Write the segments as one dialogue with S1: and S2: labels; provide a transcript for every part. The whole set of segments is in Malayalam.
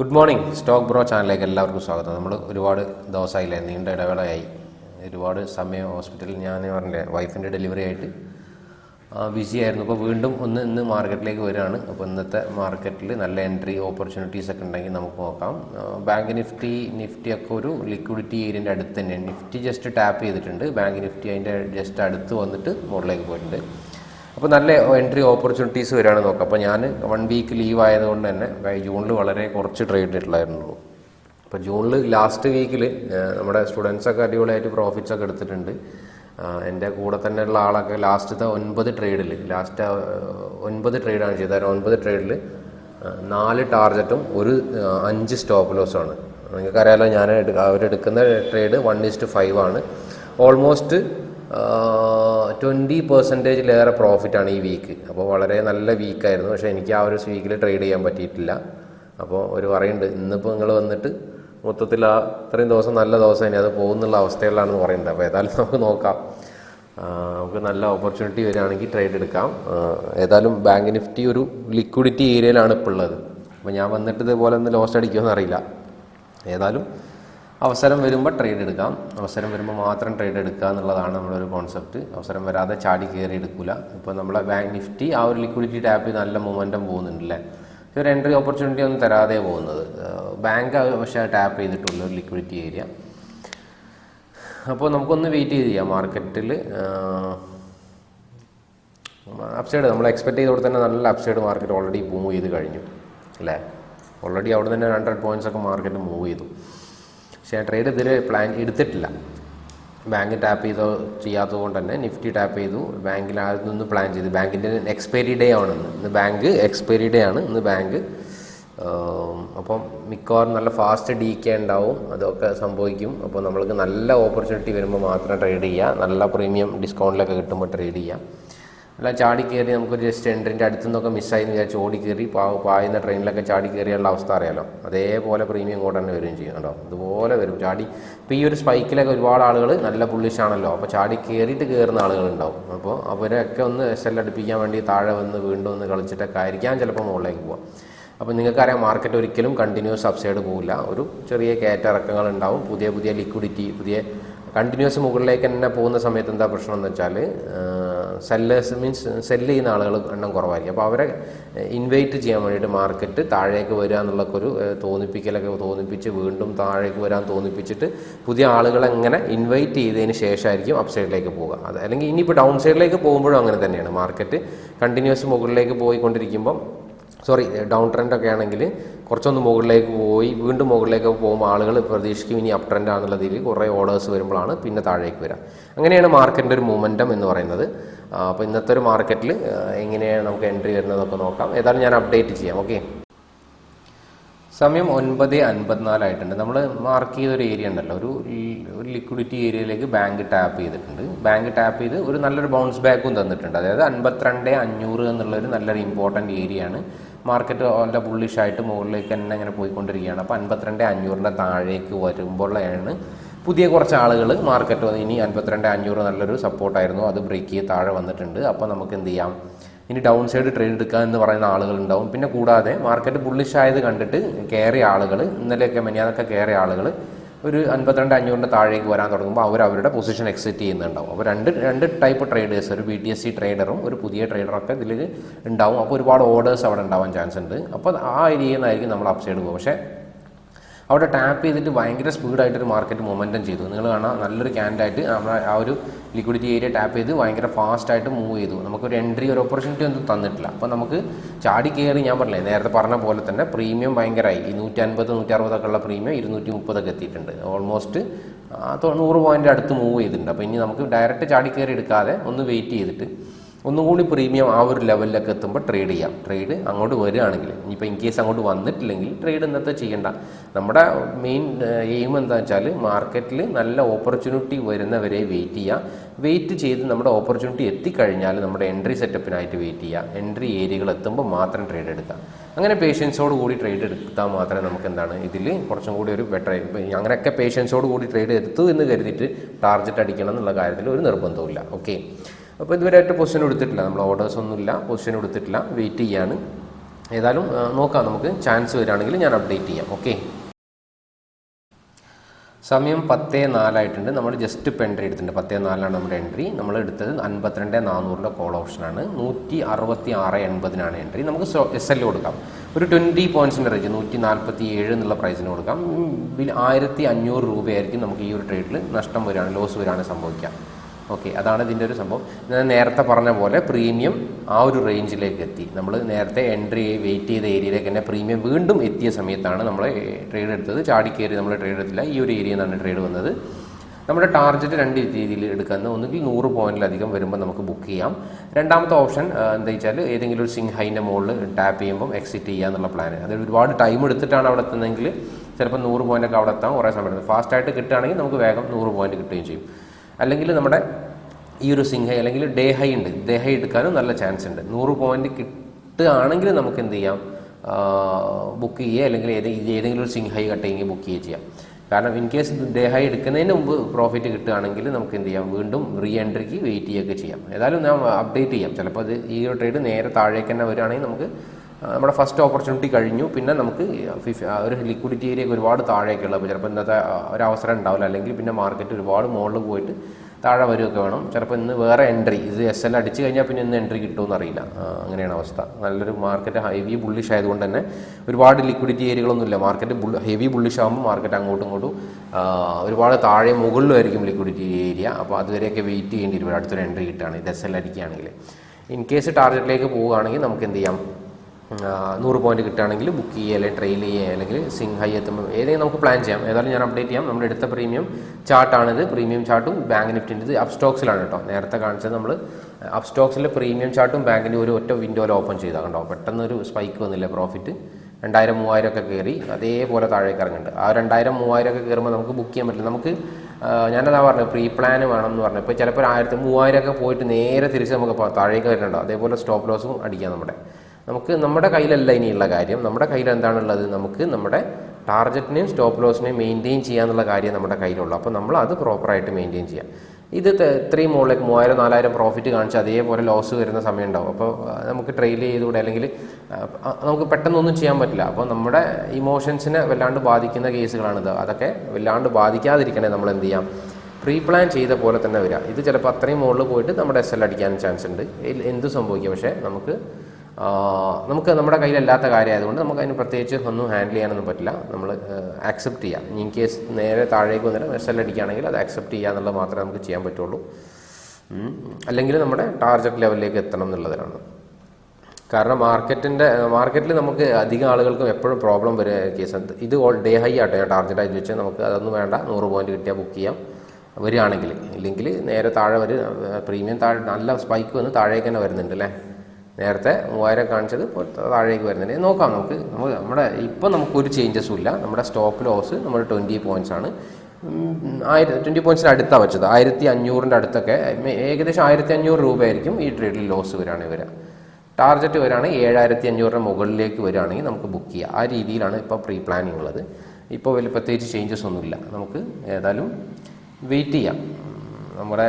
S1: ഗുഡ് മോർണിംഗ് സ്റ്റോക്ക് ബ്രോ ചാനലിലേക്ക് എല്ലാവർക്കും സ്വാഗതം. നമ്മൾ ഒരുപാട് ദിവസമായില്ലേ നീണ്ട ഇടവേളയായി. ഒരുപാട് സമയം ഹോസ്പിറ്റലിൽ ഞാൻ പറഞ്ഞില്ലേ വൈഫിന്റെ ഡെലിവറി ആയിട്ട്. ബിസി ആയിരുന്നു. അപ്പോൾ വീണ്ടും ഒന്ന് ഇന്ന് മാർക്കറ്റിലേക്ക് വരികയാണ്. അപ്പോൾ ഇന്നത്തെ മാർക്കറ്റിൽ നല്ല എൻട്രി ഓപ്പർച്യൂണിറ്റീസ് ഒക്കെ ഉണ്ടെങ്കിൽ നമുക്ക് നോക്കാം. ബാങ്ക് നിഫ്റ്റി നിഫ്റ്റി ഒക്കെ ഒരു ലിക്വിഡിറ്റി ഏരിയന്റെ അടുത്ത് തന്നെയാണ് നിഫ്റ്റി ജസ്റ്റ് ടാപ്പ് ചെയ്തിട്ടുണ്ട്. ബാങ്ക് നിഫ്റ്റി അതിന്റെ ജസ്റ്റ് അടുത്ത് വന്നിട്ട് മുകളിലേക്ക് പോയിട്ടുണ്ട്. അപ്പോൾ നല്ല എൻട്രി ഓപ്പർച്യൂണിറ്റീസ് വരികയാണ് നോക്കാം അപ്പോൾ ഞാൻ വൺ വീക്ക് ലീവ് ആയതുകൊണ്ട് തന്നെ ജൂണിൽ വളരെ കുറച്ച് ട്രേഡ് ഇട്ടിട്ടുണ്ടായിരുന്നുള്ളൂ അപ്പോൾ ജൂണിൽ ലാസ്റ്റ് വീക്കിൽ നമ്മുടെ സ്റ്റുഡൻസൊക്കെ അടിപൊളിയായിട്ട് പ്രോഫിറ്റ്സ് ഒക്കെ എടുത്തിട്ടുണ്ട്. എന്റെ കൂടെ തന്നെ ഉള്ള ആളൊക്കെ ലാസ്റ്റത്തെ ഒൻപത് ട്രേഡിൽ ലാസ്റ്റ് ഒൻപത് ട്രേഡാണ് ചെയ്തത്. ഒൻപത് ട്രേഡിൽ നാല് ടാർജറ്റും ഒരു അഞ്ച് സ്റ്റോപ്പ് ലോസുമാണ് നിങ്ങൾക്കറിയാലോ ഞാൻ അവരെടുക്കുന്ന trade one is to five ആണ്. ഓൾമോസ്റ്റ് ട്വന്റി പെർസെന്റേജിലേറെ പ്രോഫിറ്റാണ് ഈ വീക്ക് അപ്പോൾ വളരെ നല്ല വീക്കായിരുന്നു പക്ഷേ എനിക്ക് ആ ഒരു വീക്കിൽ ട്രേഡ് ചെയ്യാൻ പറ്റിയിട്ടില്ല. അപ്പോൾ ഒരു പറയുന്നുണ്ട് ഇന്നിപ്പോൾ നിങ്ങൾ വന്നിട്ട് മൊത്തത്തിൽ ആ ഇത്രയും ദിവസം നല്ല ദിവസം ഇനി അത് പോകുന്നുള്ള അവസ്ഥകളിലാണെന്ന് പറയുന്നത് അപ്പോൾ ഏതായാലും നമുക്ക് നോക്കാം. നമുക്ക് നല്ല ഓപ്പർച്യൂണിറ്റി വരികയാണെങ്കിൽ ട്രേഡ് എടുക്കാം. ഏതായാലും ബാങ്ക് നിഫ്റ്റി ഒരു ലിക്വിഡിറ്റി ഏരിയയിലാണ് ഇപ്പോൾ ഉള്ളത്. അപ്പോൾ ഞാൻ വന്നിട്ട് ഇതുപോലെ ഒന്ന് ലോസ്റ്റ് അടിക്കുമെന്ന് അറിയില്ല. ഏതായാലും അവസരം വരുമ്പോൾ ട്രേഡ് എടുക്കാം. അവസരം വരുമ്പോൾ മാത്രം ട്രേഡ് എടുക്കുക എന്നുള്ളതാണ് നമ്മുടെ ഒരു കോൺസെപ്റ്റ് അവസരം വരാതെ ചാടി കയറി എടുക്കില്ല ഇപ്പോൾ നമ്മളെ ബാങ്ക് നിഫ്റ്റി ആ ഒരു ലിക്വിഡിറ്റി ടാപ്പിൽ നല്ല മൊമെന്റം പോകുന്നുണ്ടല്ലേ? ഒരു എൻട്രി ഓപ്പർച്യൂണിറ്റി ഒന്നും തരാതെ പോകുന്നത്. ബാങ്ക് പക്ഷേ ടാപ്പ് ചെയ്തിട്ടുള്ള ഒരു ലിക്വിഡിറ്റി ഏരിയ അപ്പോൾ നമുക്കൊന്ന് വെയിറ്റ് ചെയ്ത് ചെയ്യാം. മാർക്കറ്റിൽ അപ്സൈഡ് നമ്മൾ എക്സ്പെക്ട് ചെയ്തോടെ തന്നെ നല്ല അപ്സൈഡ് മാർക്കറ്റ് ഓൾറെഡി മൂവ് ചെയ്ത് കഴിഞ്ഞു. അല്ലേ? ഓൾറെഡി അവിടെ തന്നെ ഹൺഡ്രഡ് പോയിന്റ്സ് ഒക്കെ മാർക്കറ്റ് മൂവ് ചെയ്തു. പക്ഷേ ട്രേഡ് ഇതിൽ പ്ലാൻ എടുത്തിട്ടില്ല. ബാങ്ക് ടാപ്പ് ചെയ്തോ ചെയ്യാത്തത് കൊണ്ട് തന്നെ നിഫ്റ്റി ടാപ്പ് ചെയ്തു. ബാങ്കിൽ നിന്ന് പ്ലാൻ ചെയ്തു. ബാങ്കിന്റെ എക്സ്പയറി ഡേ ആണ് ഇന്ന്. ഇന്ന് ബാങ്ക് എക്സ്പയറി ഡേ ആണ്. ഇന്ന് ബാങ്ക് അപ്പം മിക്കവാറും നല്ല ഫാസ്റ്റ് ഡി കെ ഉണ്ടാവും. അതൊക്കെ സംഭവിക്കും. അപ്പോൾ നമ്മൾക്ക് നല്ല ഓപ്പർച്യൂണിറ്റി വരുമ്പോൾ മാത്രം ട്രേഡ് ചെയ്യുക. നല്ല പ്രീമിയം ഡിസ്കൗണ്ടിലൊക്കെ കിട്ടുമ്പോൾ ട്രേഡ് ചെയ്യാം അല്ല ചാടി കയറി നമുക്ക് ജസ്റ്റ് എൻട്രിന്റെ അടുത്തു നിന്നൊക്കെ മിസ്സായി എന്ന് വിചാരിച്ച് ഓടി കയറി പായുന്ന ട്രെയിനിലൊക്കെ ചാടി കയറിയുള്ള അവസ്ഥ അറിയാലോ? അതേപോലെ പ്രീമിയം കോട്ട് തന്നെ വരികയും ചെയ്യും കേട്ടോ ഇതുപോലെ വരും. ചാടി ഇപ്പോൾ ഈ ഒരു സ്പൈക്കിലൊക്കെ ഒരുപാട് ആളുകൾ നല്ല പുള്ളിഷാണല്ലോ അപ്പോൾ ചാടി കയറിയിട്ട് കയറുന്ന ആളുകളുണ്ടാവും. അപ്പോൾ അവരൊക്കെ ഒന്ന് എസ് എൽ അടുപ്പിക്കാൻ വേണ്ടി താഴെ വന്ന് വീണ്ടും ഒന്ന് കളിച്ചിട്ടൊക്കെ ആയിരിക്കാം. ചിലപ്പോൾ മുകളിലേക്ക് പോവാം. അപ്പോൾ നിങ്ങൾക്കറിയാം മാർക്കറ്റ് ഒരിക്കലും കണ്ടിന്യൂസ് അപ്സൈഡ് പോകില്ല ഒരു ചെറിയ കയറ്റിറക്കങ്ങൾ ഉണ്ടാവും പുതിയ പുതിയ ലിക്വിഡിറ്റി പുതിയ കണ്ടിന്യൂസ് മുകളിലേക്ക് തന്നെ പോകുന്ന സമയത്ത് എന്താ പ്രശ്നം എന്ന് വെച്ചാൽ സെല്ലേഴ്സ് മീൻസ് സെല്ല് ചെയ്യുന്ന ആളുകൾ എണ്ണം കുറവായിരിക്കും. അപ്പോൾ അവരെ ഇൻവൈറ്റ് ചെയ്യാൻ വേണ്ടിയിട്ട് മാർക്കറ്റ് താഴേക്ക് വരിക എന്നുള്ളൊക്കെ ഒരു തോന്നിപ്പിക്കലൊക്കെ തോന്നിപ്പിച്ച് വീണ്ടും താഴേക്ക് വരാൻ തോന്നിപ്പിച്ചിട്ട് പുതിയ ആളുകളെ ഇങ്ങനെ ഇൻവൈറ്റ് ചെയ്തതിന് ശേഷമായിരിക്കും അപ്സൈഡിലേക്ക് പോവുക. അത് അല്ലെങ്കിൽ ഇനിയിപ്പോൾ ഡൗൺ സൈഡിലേക്ക് പോകുമ്പോഴും അങ്ങനെ തന്നെയാണ്. മാർക്കറ്റ് കണ്ടിന്യൂസ് മുകളിലേക്ക് പോയിക്കൊണ്ടിരിക്കുമ്പം സോറി ഡൗൺ ട്രെൻഡൊക്കെ ആണെങ്കിൽ കുറച്ചൊന്ന് മുകളിലേക്ക് പോയി വീണ്ടും മുകളിലേക്ക് പോകുമ്പോൾ ആളുകൾ പ്രതീക്ഷിക്കും ഇനി അപ് ട്രെൻഡ് രീതിയിൽ കുറേ ഓർഡേഴ്സ് വരുമ്പോഴാണ് പിന്നെ താഴേക്ക് വരിക. അങ്ങനെയാണ് മാർക്കറ്റിന്റെ ഒരു മൂമെന്റം എന്ന് പറയുന്നത്. അപ്പോൾ ഇന്നത്തെ ഒരു മാർക്കറ്റിൽ എങ്ങനെയാണ് നമുക്ക് എൻട്രി വരുന്നതൊക്കെ നോക്കാം. ഏതായാലും ഞാൻ അപ്ഡേറ്റ് ചെയ്യാം ഓക്കെ? സമയം ഒൻപത് അൻപത്തിനാലായിട്ടുണ്ട് നമ്മൾ മാർക്ക് ചെയ്ത ഒരു ഏരിയ ഉണ്ടല്ലോ ഒരു ഒരു ലിക്വിഡിറ്റി ഏരിയയിലേക്ക് ബാങ്ക് ടാപ്പ് ചെയ്തിട്ടുണ്ട്. ബാങ്ക് ടാപ്പ് ചെയ്ത് ഒരു നല്ലൊരു ബൗൺസ് ബാക്കും തന്നിട്ടുണ്ട്. അതായത് അൻപത്തിരണ്ട് അഞ്ഞൂറ് എന്നുള്ളൊരു നല്ലൊരു ഇമ്പോർട്ടന്റ് ഏരിയയാണ് മാർക്കറ്റ് നല്ല ബുള്ളിഷായിട്ട് മുകളിലേക്ക് തന്നെ ഇങ്ങനെ പോയിക്കൊണ്ടിരിക്കുകയാണ്. അപ്പോൾ അൻപത്തിരണ്ട് അഞ്ഞൂറിന്റെ താഴേക്ക് വരുമ്പോഴാണ് പുതിയ കുറച്ച് ആളുകൾ മാർക്കറ്റ് വന്ന് ഇനി അൻപത്തിരണ്ട് അഞ്ഞൂറ് നല്ലൊരു സപ്പോർട്ടായിരുന്നു. അത് ബ്രേക്ക് ചെയ്ത് താഴെ വന്നിട്ടുണ്ട്. അപ്പോൾ നമുക്ക് എന്ത് ചെയ്യാം? ഇനി ഡൗൺ സൈഡ് ട്രേഡ് എടുക്കുക എന്ന് പറയുന്ന ആളുകൾ ഉണ്ടാവും പിന്നെ കൂടാതെ മാർക്കറ്റ് ബുള്ളിഷ് ആയത് കണ്ടിട്ട് കയറിയ ആളുകൾ ഇന്നലെയൊക്കെ മെനിയാതൊക്കെ കയറിയ ആളുകൾ ഒരു അൻപത്തിരണ്ട് അഞ്ഞൂറിന്റെ താഴേക്ക് വരാൻ തുടങ്ങുമ്പോൾ അവർ അവരുടെ പൊസിഷൻ എക്സിറ്റ് ചെയ്യുന്നുണ്ടാവും. അപ്പോൾ രണ്ട് രണ്ട് ടൈപ്പ് ട്രേഡേഴ്സ് ഒരു ബി ടി എസ് സി ട്രേഡറും ഒരു പുതിയ ട്രേഡറും ഒക്കെ ഇതിൽ ഉണ്ടാവും. അപ്പോൾ ഒരുപാട് ഓർഡേഴ്സ് അവിടെ ഉണ്ടാവാൻ ചാൻസ് ഉണ്ട്. അപ്പോൾ ആ ഏരിയയിൽ നിന്നായിരിക്കും നമ്മൾ അപ്സൈഡ് പോകും പക്ഷേ അവിടെ ടാപ്പ് ചെയ്തിട്ട് ഭയങ്കര സ്പീഡായിട്ടൊരു മാർക്കറ്റ് മൊമെന്റം ചെയ്തു. നിങ്ങൾ കാണാം നല്ലൊരു ക്യാൻഡായിട്ട് നമ്മൾ ആ ഒരു ലിക്വിഡിറ്റി ഏരിയ ടാപ്പ് ചെയ്ത് ഭയങ്കര ഫാസ്റ്റായിട്ട് മൂവ് ചെയ്തു. നമുക്കൊരു എൻട്രി ഒരു ഓപ്പർച്യൂണിറ്റി ഒന്നും തന്നിട്ടില്ല. അപ്പോൾ നമുക്ക് ചാടി കയറി ഞാൻ പറഞ്ഞില്ലേ നേരത്തെ പറഞ്ഞ പോലെ തന്നെ പ്രീമിയം ഭയങ്കരമായി. ഈ നൂറ്റി അൻപത് നൂറ്റി അറുപതൊക്കെ ഉള്ള പ്രീമിയം ഇരുന്നൂറ്റി മുപ്പതൊക്കെ എത്തിയിട്ടുണ്ട്. ഓൾമോസ്റ്റ് ആ തൊണ്ണൂറ് പോയിന്റ് അടുത്ത് മൂവ് ചെയ്തിട്ടുണ്ട്. അപ്പോൾ ഇനി നമുക്ക് ഡയറക്റ്റ് ചാടി കയറി എടുക്കാതെ ഒന്ന് വെയിറ്റ് ചെയ്തിട്ട് ഒന്നും കൂടി പ്രീമിയം ആ ഒരു ലെവലിലൊക്കെ എത്തുമ്പോൾ ട്രേഡ് ചെയ്യാം. ട്രേഡ് അങ്ങോട്ട് വരികയാണെങ്കിൽ ഇനിയിപ്പോൾ ഇൻ കേസ് അങ്ങോട്ട് വന്നിട്ടില്ലെങ്കിൽ ട്രേഡ് ഇന്നത്തെ ചെയ്യേണ്ട. നമ്മുടെ മെയിൻ എയിം എന്താ വെച്ചാൽ മാർക്കറ്റിൽ നല്ല ഓപ്പർച്യൂണിറ്റി വരുന്നവരെ വെയിറ്റ് ചെയ്യുക വെയിറ്റ് ചെയ്ത് നമ്മുടെ ഓപ്പർച്യൂണിറ്റി എത്തിക്കഴിഞ്ഞാൽ നമ്മുടെ എൻട്രി സെറ്റപ്പിനായിട്ട് വെയിറ്റ് ചെയ്യുക എൻട്രി ഏരിയകൾ എത്തുമ്പോൾ മാത്രം ട്രേഡ് എടുക്കുക അങ്ങനെ പേഷ്യൻസോട് കൂടി ട്രേഡ് എടുത്താൽ മാത്രമേ നമുക്ക് എന്താണ് ഇതിൽ കുറച്ചും കൂടി ഒരു ബെറ്റർ അങ്ങനെയൊക്കെ പേഷ്യൻസോട് കൂടി ട്രേഡ് എടുത്തു എന്ന് കരുതിയിട്ട് ടാർഗറ്റ് അടിക്കണം എന്നുള്ള കാര്യത്തിൽ ഒരു നിർബന്ധവും ഇല്ല ഓക്കെ അപ്പോൾ ഇതുവരെയായിട്ട് പൊസിഷൻ എടുത്തിട്ടില്ല. നമ്മൾ ഓർഡേഴ്സ് ഒന്നുമില്ല പൊസിഷൻ എടുത്തിട്ടില്ല. വെയിറ്റ് ചെയ്യാണ്. ഏതായാലും നോക്കാം നമുക്ക്. ചാൻസ് വരികയാണെങ്കിൽ ഞാൻ അപ്ഡേറ്റ് ചെയ്യാം. ഓക്കെ സമയം പത്തേ നാലായിട്ടുണ്ട്. നമ്മൾ ജസ്റ്റ് ഇപ്പോൾ എൻട്രി എടുത്തിട്ടുണ്ട്. പത്തേ നാലിലാണ് നമ്മുടെ എൻട്രി നമ്മൾ എടുത്തത് അൻപത്തിരണ്ട് നാനൂറിന്റെ കോൾ ഓപ്ഷനാണ് നൂറ്റി അറുപത്തി ആറ് എൺപതിനാണ് എൻട്രി നമുക്ക് എസ് എൽ കൊടുക്കാം. ഒരു ട്വന്റി പോയിന്റ്സിന്റെ റേഞ്ച് നൂറ്റി നാൽപ്പത്തി ഏഴ് എന്നുള്ള പ്രൈസിന് കൊടുക്കാം ആയിരത്തി അഞ്ഞൂറ് രൂപയായിരിക്കും നമുക്ക് ഈ ഒരു ട്രേഡിൽ നഷ്ടം വരികയാണ് ലോസ് വരികയാണ് സംഭവിക്കുക. ഓക്കെ അതാണ് ഇതിന്റെ ഒരു സംഭവം. ഞാൻ നേരത്തെ പറഞ്ഞ പോലെ പ്രീമിയം ആ ഒരു റേഞ്ചിലേക്ക് എത്തി. നമ്മൾ നേരത്തെ എൻട്രി വെയിറ്റ് ചെയ്ത ഏരിയയിലേക്ക് തന്നെ പ്രീമിയം വീണ്ടും എത്തിയ സമയത്താണ് നമ്മൾ ട്രേഡ് എടുത്തത്. ചാടി നമ്മൾ ട്രേഡ് എടുത്തില്ല. ഈ ഒരു ഏരിയയിൽ നിന്നാണ് ട്രേഡ് വന്നത്. നമ്മുടെ ടാർഗറ്റ് രണ്ട് രീതിയിൽ എടുക്കുന്നത് ഒന്നുകിൽ നൂറ് പോയിന്റിലധികം വരുമ്പോൾ നമുക്ക് ബുക്ക് ചെയ്യാം. രണ്ടാമത്തെ ഓപ്ഷൻ എന്താ വെച്ചാൽ ഏതെങ്കിലും ഒരു സിംഗ് ഹൈന്റെ മുകളിൽ ടാപ്പ് ചെയ്യുമ്പോൾ എക്സിറ്റ് ചെയ്യുക എന്നുള്ള പ്ലാൻ അത് ഒരുപാട് ടൈം എടുത്തിട്ടാണ് അവിടെ എത്തുന്നതെങ്കിൽ ചിലപ്പോൾ നൂറ് പോയിന്റൊക്കെ അവിടെ എത്താം കുറേ സമയം എടുക്കും. ഫാസ്റ്റായിട്ട് കിട്ടുകയാണെങ്കിൽ നമുക്ക് വേഗം നൂറ് പോയിന്റ് കിട്ടുകയും ചെയ്യും. അല്ലെങ്കിൽ നമ്മുടെ ഈ ഒരു സിംഹ അല്ലെങ്കിൽ ഡേ ഹൈ ഉണ്ട്. ഡേ ഹൈ എടുക്കാനും നല്ല ചാൻസ് ഉണ്ട്. നൂറ് പോയിന്റ് കിട്ടുകയാണെങ്കിൽ നമുക്ക് എന്ത് ചെയ്യാം? ബുക്ക് ചെയ്യുക അല്ലെങ്കിൽ ഏതെ ഏതെങ്കിലും ഒരു സിംഹ ഹൈ കട്ടെങ്കിൽ ബുക്ക് ചെയ്യുക ചെയ്യാം. കാരണം ഇൻ കേസ് ഡേ ഹൈ എടുക്കുന്നതിന് മുമ്പ് പ്രോഫിറ്റ് കിട്ടുകയാണെങ്കിൽ നമുക്ക് എന്ത് ചെയ്യാം? വീണ്ടും റീ എൻട്രിക്ക് വെയിറ്റ് ചെയ്യുകയൊക്കെ ചെയ്യാം. ഏതായാലും നാം അപ്ഡേറ്റ് ചെയ്യാം. ചിലപ്പോൾ അത് ഈ ഒരു ട്രേഡ് നേരെ താഴേക്ക് തന്നെ വരികയാണെങ്കിൽ നമുക്ക് നമ്മുടെ ഫസ്റ്റ് ഓപ്പർച്യൂണിറ്റി കഴിഞ്ഞു. പിന്നെ നമുക്ക് ഒരു ലിക്വിഡിറ്റി ഏരിയ ഒരുപാട് താഴേക്കുള്ള അപ്പോൾ ചിലപ്പോൾ ഇന്നത്തെ ഒരു അവസരം ഉണ്ടാവില്ല. അല്ലെങ്കിൽ പിന്നെ മാർക്കറ്റ് ഒരുപാട് മുകളിൽ പോയിട്ട് താഴെ വരികയൊക്കെ വേണം. ചിലപ്പോൾ ഇന്ന് വേറെ എൻട്രി ഇത് എസ് എൽ അടിച്ച് കഴിഞ്ഞാൽ പിന്നെ ഇന്ന് എൻട്രി കിട്ടുമെന്ന് അറിയില്ല. അങ്ങനെയാണ് അവസ്ഥ. നല്ലൊരു മാർക്കറ്റ് ഹെവി ബുള്ളിഷ് ആയതുകൊണ്ട് തന്നെ ഒരുപാട് ലിക്വിഡിറ്റി ഏരിയകളൊന്നുമില്ല മാർക്കറ്റ് ഹെവി ബുള്ളിഷ് ആകുമ്പോൾ മാർക്കറ്റ് അങ്ങോട്ടും ഇങ്ങോട്ടും ഒരുപാട് താഴെ മുകളിലായിരിക്കും ലിക്വിഡിറ്റി ഏരിയ അപ്പോൾ അതുവരെയൊക്കെ വെയിറ്റ് ചെയ്യേണ്ടി വരും. അടുത്തൊരു എൻട്രി കിട്ടുകയാണ് ഇത് എസ് എൽ അടിക്കുകയാണെങ്കിൽ ഇൻ കേസ് ടാർഗറ്റിലേക്ക് പോവുകയാണെങ്കിൽ നമുക്ക് എന്ത് ചെയ്യാം? നൂറ് പോയിന്റ് കിട്ടുകയാണെങ്കിൽ ബുക്ക് ചെയ്യുക അല്ലെങ്കിൽ ട്രെയിൽ ചെയ്യുക അല്ലെങ്കിൽ സിംഗ് ഹൈ എത്തുമ്പോൾ ഏതെങ്കിലും നമുക്ക് പ്ലാൻ ചെയ്യാം. ഏതായാലും ഞാൻ അപ്ഡേറ്റ് ചെയ്യാം. നമ്മുടെ എടുത്ത പ്രീമിയം ചാർട്ടാണിത് പ്രീമിയം ചാർട്ടും ബാങ്ക് നിഫ്റ്റിന്റെ അപ് സ്റ്റോക്സിലാണ് കേട്ടോ. നേരത്തെ കാണിച്ചത് നമ്മൾ അപ് സ്റ്റോക്സിലെ പ്രീമിയം ചാർട്ടും ബാങ്കിന്റെ ഒരു ഒറ്റ വിൻഡോയിൽ ഓപ്പൺ ചെയ്താൽ കണ്ടോ. പെട്ടെന്ന് ഒരു സ്പൈക്ക് വന്നില്ല പ്രോഫിറ്റ് രണ്ടായിരം മൂവായിരം ഒക്കെ കയറി അതേപോലെ താഴേക്ക് ഇറങ്ങുന്നുണ്ട്. ആ രണ്ടായിരം മൂവായിരം ഒക്കെ കയറുമ്പോൾ നമുക്ക് ബുക്ക് ചെയ്യാൻ പറ്റില്ല. നമുക്ക് ഞാനതാ പറഞ്ഞത് പ്രീ പ്ലാൻ വേണം എന്ന് പറഞ്ഞു. ഇപ്പോൾ ചിലപ്പോൾ ആയിരത്തി മൂവായിരം ഒക്കെ പോയിട്ട് നേരെ തിരിച്ച് നമുക്ക് താഴേക്ക് വരുന്നുണ്ടോ അതേപോലെ സ്റ്റോപ്പ് ലോസും അടിക്കാം നമ്മുടെ. നമുക്ക് നമ്മുടെ കയ്യിലല്ല ഇനിയുള്ള കാര്യം. നമ്മുടെ കയ്യിൽ എന്താണുള്ളത് നമുക്ക് നമ്മുടെ ടാർഗറ്റിനെയും സ്റ്റോപ്പ് ലോസിനെയും മെയിന്റെയിൻ ചെയ്യാന്നുള്ള കാര്യം നമ്മുടെ കയ്യിലുള്ളൂ. അപ്പോൾ നമ്മൾ അത് പ്രോപ്പറായിട്ട് മെയിന്റെയിൻ ചെയ്യാം. ഇത് ഇത്രയും മുകളിലേക്ക് മൂവായിരം നാലായിരം പ്രോഫിറ്റ് കാണിച്ച് അതേപോലെ ലോസ് വരുന്ന സമയം ഉണ്ടാവും അപ്പോൾ നമുക്ക് ട്രെയിൽ ചെയ്തുകൂടെ? അല്ലെങ്കിൽ നമുക്ക് പെട്ടെന്നൊന്നും ചെയ്യാൻ പറ്റില്ല. അപ്പോൾ നമ്മുടെ ഇമോഷൻസിനെ വല്ലാണ്ട് ബാധിക്കുന്ന കേസുകളാണിത്. അതൊക്കെ വല്ലാണ്ട് ബാധിക്കാതിരിക്കണേ നമ്മൾ എന്ത് ചെയ്യാം? പ്രീ പ്ലാൻ ചെയ്ത പോലെ തന്നെ വരിക ഇത് ചിലപ്പോൾ അത്രയും മുകളിൽ പോയിട്ട് നമ്മുടെ എസ് എൽ അടിക്കാൻ ചാൻസ് ഉണ്ട്. എന്ത് സംഭവിക്കും? പക്ഷേ നമുക്ക് നമുക്ക് നമ്മുടെ കയ്യിലല്ലാത്ത കാര്യമായതുകൊണ്ട് നമുക്ക് അതിന് പ്രത്യേകിച്ച് ഒന്നും ഹാൻഡിൽ ചെയ്യാനൊന്നും പറ്റില്ല. നമ്മൾ ആക്സെപ്റ്റ് ചെയ്യാം. ഇൻ കേസ് നേരെ താഴേക്ക് വന്നിട്ട് എൽ അടിക്കുകയാണെങ്കിൽ അത് ആക്സെപ്റ്റ് ചെയ്യുക എന്നുള്ളത് മാത്രമേ നമുക്ക് ചെയ്യാൻ പറ്റുള്ളൂ. അല്ലെങ്കിൽ നമ്മുടെ ടാർജറ്റ് ലെവലിലേക്ക് എത്തണം എന്നുള്ളതിനാണ്. കാരണം മാർക്കറ്റിന്റെ മാർക്കറ്റിൽ നമുക്ക് അധികം ആളുകൾക്കും എപ്പോഴും പ്രോബ്ലം വരിക കേസ് ഇത് ഓൾ ഡേ ഹൈ ആട്ടോ ഞാൻ ടാർഗറ്റ് ആയിട്ട് വെച്ചാൽ നമുക്ക് അതൊന്നും വേണ്ട. നൂറ് പോയിന്റ് കിട്ടിയാൽ ബുക്ക് ചെയ്യാം. വരികയാണെങ്കിൽ ഇല്ലെങ്കിൽ നേരെ താഴെ വരും പ്രീമിയം താഴെ നല്ല സ്പൈക്ക് വന്ന് താഴേക്ക് തന്നെ വരുന്നുണ്ട് അല്ലേ? നേരത്തെ മൂവായിരം കാണിച്ചത് ഇപ്പോൾ താഴേക്ക് വരുന്നുണ്ട്. നോക്കാം നമുക്ക്. നമുക്ക് നമ്മുടെ ഇപ്പം നമുക്കൊരു ചേഞ്ചസും ഇല്ല. നമ്മുടെ സ്റ്റോപ്പ് ലോസ് നമ്മുടെ ട്വന്റി പോയിന്റ്സ് ആണ്. ആയിരത്തി ട്വന്റി പോയിന്റ്സിന് അടുത്താണ് വെച്ചത്. ആയിരത്തി അഞ്ഞൂറിന്റെ അടുത്തൊക്കെ ഏകദേശം ആയിരത്തി അഞ്ഞൂറ് രൂപയായിരിക്കും ഈ ട്രേഡിൽ ലോസ് വരികയാണെങ്കിൽ വരിക ടാർഗറ്റ് വരികയാണെങ്കിൽ ഏഴായിരത്തി അഞ്ഞൂറിന് മുകളിലേക്ക് വരികയാണെങ്കിൽ നമുക്ക് ബുക്ക് ചെയ്യാം. ആ രീതിയിലാണ് ഇപ്പോൾ പ്രീ പ്ലാനിങ് ഉള്ളത്. ഇപ്പോൾ വലിയ പ്രത്യേകിച്ച് ചേഞ്ചസ് ഒന്നുമില്ല. നമുക്ക് ഏതായാലും വെയിറ്റ് ചെയ്യാം. നമ്മുടെ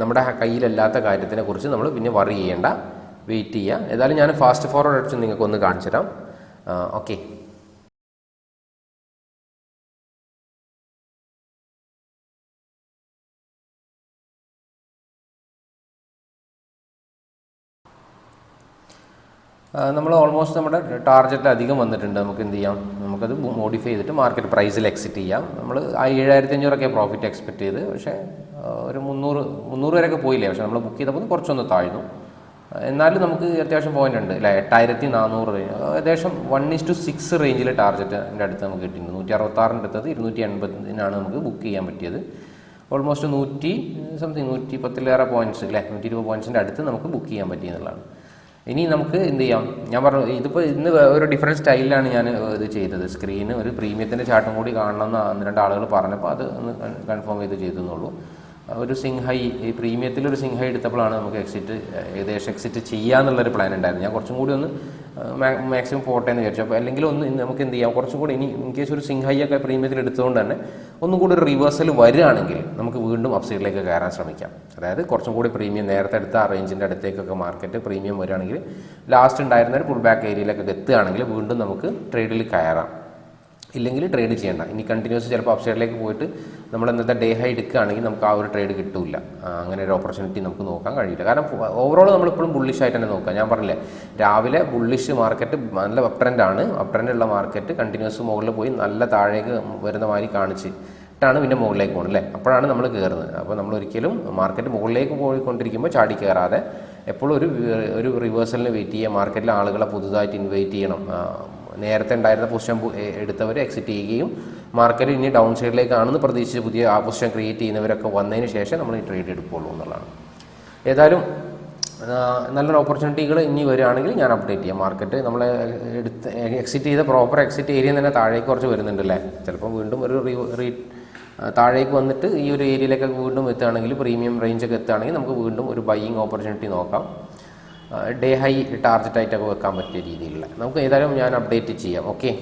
S1: നമ്മുടെ കയ്യിലല്ലാത്ത കാര്യത്തിനെ കുറിച്ച് നമ്മൾ പിന്നെ വറി ചെയ്യേണ്ട. വെയിറ്റ് ചെയ്യുക ഏതായാലും ഞാൻ ഫാസ്റ്റ് ഫോർവേഡ് അടിച്ച് നിങ്ങൾക്ക് ഒന്ന് കാണിച്ചു തരാം ഓക്കെ നമ്മൾ ഓൾമോസ്റ്റ് നമ്മുടെ ടാർഗറ്റിൽ അധികം വന്നിട്ടുണ്ട്. നമുക്ക് എന്ത് ചെയ്യാം? നമുക്കത് മോഡിഫൈ ചെയ്തിട്ട് മാർക്കറ്റ് പ്രൈസിൽ എക്സിറ്റ് ചെയ്യാം. നമ്മൾ ആ ഏഴായിരത്തി അഞ്ഞൂറൊക്കെ പ്രോഫിറ്റ് എക്സ്പെക്ട് ചെയ്ത്. പക്ഷേ ഒരു മുന്നൂറ് മുന്നൂറ് വരെയൊക്കെ പോയില്ലേ? പക്ഷേ നമ്മൾ ബുക്ക് ചെയ്തപ്പോൾ കുറച്ചൊന്ന് താഴ്ന്നു. എന്നാലും നമുക്ക് അത്യാവശ്യം പോയിന്റ് ഉണ്ട് അല്ല? എട്ടായിരത്തി നാനൂറ് റേഞ്ച് ഏകദേശം വൺ ഇസ് ടു സിക്സ് റേഞ്ചിൽ ടാർഗറ്റിന്റെ അടുത്ത് നമുക്ക് കിട്ടിയിട്ടുണ്ട്. നൂറ്റി അറുപത്താറിന്റെ അടുത്തത് ഇരുന്നൂറ്റി എൺപതിനാണ് നമുക്ക് ബുക്ക് ചെയ്യാൻ പറ്റിയത്. ഓൾമോസ്റ്റ് നൂറ്റി സംതിങ് നൂറ്റി പത്തിലേറെ പോയിന്റ്സ് അല്ലേ നൂറ്റി ഇരുപത് പോയിന്റ്സിന്റെ അടുത്ത് നമുക്ക് ബുക്ക് ചെയ്യാൻ പറ്റി എന്നുള്ളതാണ്. ഇനി നമുക്ക് എന്ത് ചെയ്യാം? ഞാൻ പറഞ്ഞു ഇതിപ്പോൾ ഇന്ന് ഒരു ഡിഫറെന്റ് സ്റ്റൈലിലാണ് ഞാൻ ഇത് ചെയ്തത്. സ്ക്രീന് ഒരു പ്രീമിയത്തിന്റെ ചാർട്ടും കൂടി കാണണം എന്ന് ഒന്ന് രണ്ട് ആളുകൾ പറഞ്ഞപ്പോൾ അത് ഒന്ന് കൺഫേം ചെയ്ത് ചെയ്തെന്നുള്ളൂ. ഒരു സിംഗ് ഹൈ ഈ പ്രീമിയത്തിൽ ഒരു സിംഗ് ഹൈ എടുത്തപ്പോഴാണ് നമുക്ക് എക്സിറ്റ് ഏകദേശം എക്സിറ്റ് ചെയ്യാന്നുള്ളൊരു പ്ലാൻ ഉണ്ടായിരുന്നു ഞാൻ കുറച്ചും കൂടി ഒന്ന് മാക്സിമം പോട്ടെ എന്ന് വിചാരിച്ചു. അപ്പോൾ അല്ലെങ്കിൽ ഒന്ന് നമുക്ക് എന്ത് ചെയ്യാം? കുറച്ചും കൂടി ഇനി ഇൻ കേസ് ഒരു സിംഹൈ ഒക്കെ പ്രീമിയത്തിൽ എടുത്തുകൊണ്ട് തന്നെ ഒന്നും കൂടി ഒരു റിവേഴ്സൽ വരികയാണെങ്കിൽ നമുക്ക് വീണ്ടും അപ്സൈഡിലേക്ക് കയറാൻ ശ്രമിക്കാം. അതായത് കുറച്ചും കൂടി പ്രീമിയം നേരത്തെ എടുത്ത റേഞ്ചിന്റെ അടുത്തേക്കൊക്കെ മാർക്കറ്റ് പ്രീമിയം വരികയാണെങ്കിൽ ലാസ്റ്റ് ഉണ്ടായിരുന്ന ഒരു പുൾ ബാക്ക് ഏരിയയിലൊക്കെ എത്തുകയാണെങ്കിൽ വീണ്ടും നമുക്ക് ട്രേഡിൽ കയറാം. ഇല്ലെങ്കിൽ ട്രേഡ് ചെയ്യണ്ട. ഇനി കണ്ടിന്യൂസ് ചിലപ്പോൾ അപ്സൈഡിലേക്ക് പോയിട്ട് നമ്മൾ ഇന്നത്തെ ഡേ ഹൈ എടുക്കുകയാണെങ്കിൽ നമുക്ക് ആ ഒരു ട്രേഡ് കിട്ടില്ല അങ്ങനെ ഒരു ഓപ്പർച്യൂണിറ്റി നമുക്ക് നോക്കാൻ കഴിയില്ല. കാരണം ഓവറോൾ നമ്മളിപ്പോഴും ബുള്ളിഷ് ആയിട്ട് തന്നെ നോക്കുക. ഞാൻ പറഞ്ഞില്ലേ രാവിലെ ബുള്ളിഷ് മാർക്കറ്റ് നല്ല അപ് ട്രെൻഡ് ആണ്. അപ് ട്രെൻഡ് ഉള്ള മാർക്കറ്റ് കണ്ടിന്യൂസ് മുകളിൽ പോയി നല്ല താഴേക്ക് വരുന്ന മാതിരി കാണിച്ച് ാണ് പിന്നെ മുകളിലേക്ക് പോകുന്നത് അല്ലേ? അപ്പോഴാണ് നമ്മൾ കയറുന്നത് അപ്പോൾ നമ്മൾ ഒരിക്കലും മാർക്കറ്റ് മുകളിലേക്ക് പോയിക്കൊണ്ടിരിക്കുമ്പോൾ ചാടി കയറാതെ എപ്പോഴും ഒരു ഒരു റിവേഴ്സലിന് വെയിറ്റ് ചെയ്യുക. മാർക്കറ്റിലെ ആളുകളെ പുതുതായിട്ട് ഇൻവൈറ്റ് ചെയ്യണം. നേരത്തെ ഉണ്ടായിരുന്ന പൊസിഷൻ എടുത്തവർ എക്സിറ്റ് ചെയ്യുകയും മാർക്കറ്റ് ഇനി ഡൗൺ സൈഡിലേക്കാണെന്ന് പ്രതീക്ഷിച്ച് പുതിയ പൊസിഷൻ ക്രിയേറ്റ് ചെയ്യുന്നവരൊക്കെ വന്നതിന് ശേഷം നമ്മൾ ഈ ട്രേഡ് എടുക്കുകയുള്ളൂ എന്നുള്ളതാണ്. ഏതായാലും നല്ലൊരു ഓപ്പർച്യൂണിറ്റികൾ ഇനി വരികയാണെങ്കിൽ ഞാൻ അപ്ഡേറ്റ് ചെയ്യാം. മാർക്കറ്റ് നമ്മൾ എടുത്ത് എക്സിറ്റ് ചെയ്ത പ്രോപ്പർ എക്സിറ്റ് ഏരിയ തന്നെ താഴേക്ക് കുറച്ച് വരുന്നുണ്ടല്ലേ? ചിലപ്പോൾ വീണ്ടും ഒരു റീ താഴേക്ക് വന്നിട്ട് ഈ ഒരു ഏരിയയിലേക്കൊക്കെ വീണ്ടും എത്തുകയാണെങ്കിൽ പ്രീമിയം റേഞ്ചൊക്കെ എത്തുകയാണെങ്കിൽ നമുക്ക് വീണ്ടും ഒരു ബൈയിങ് ഓപ്പർച്യൂണിറ്റി നോക്കാം. ഡേ ഹൈ ടാർജറ്റായിട്ടൊക്കെ വെക്കാൻ പറ്റിയ രീതിയിലുള്ള. നമുക്ക് ഏതായാലും ഞാൻ അപ്ഡേറ്റ് ചെയ്യാം ഓക്കെ?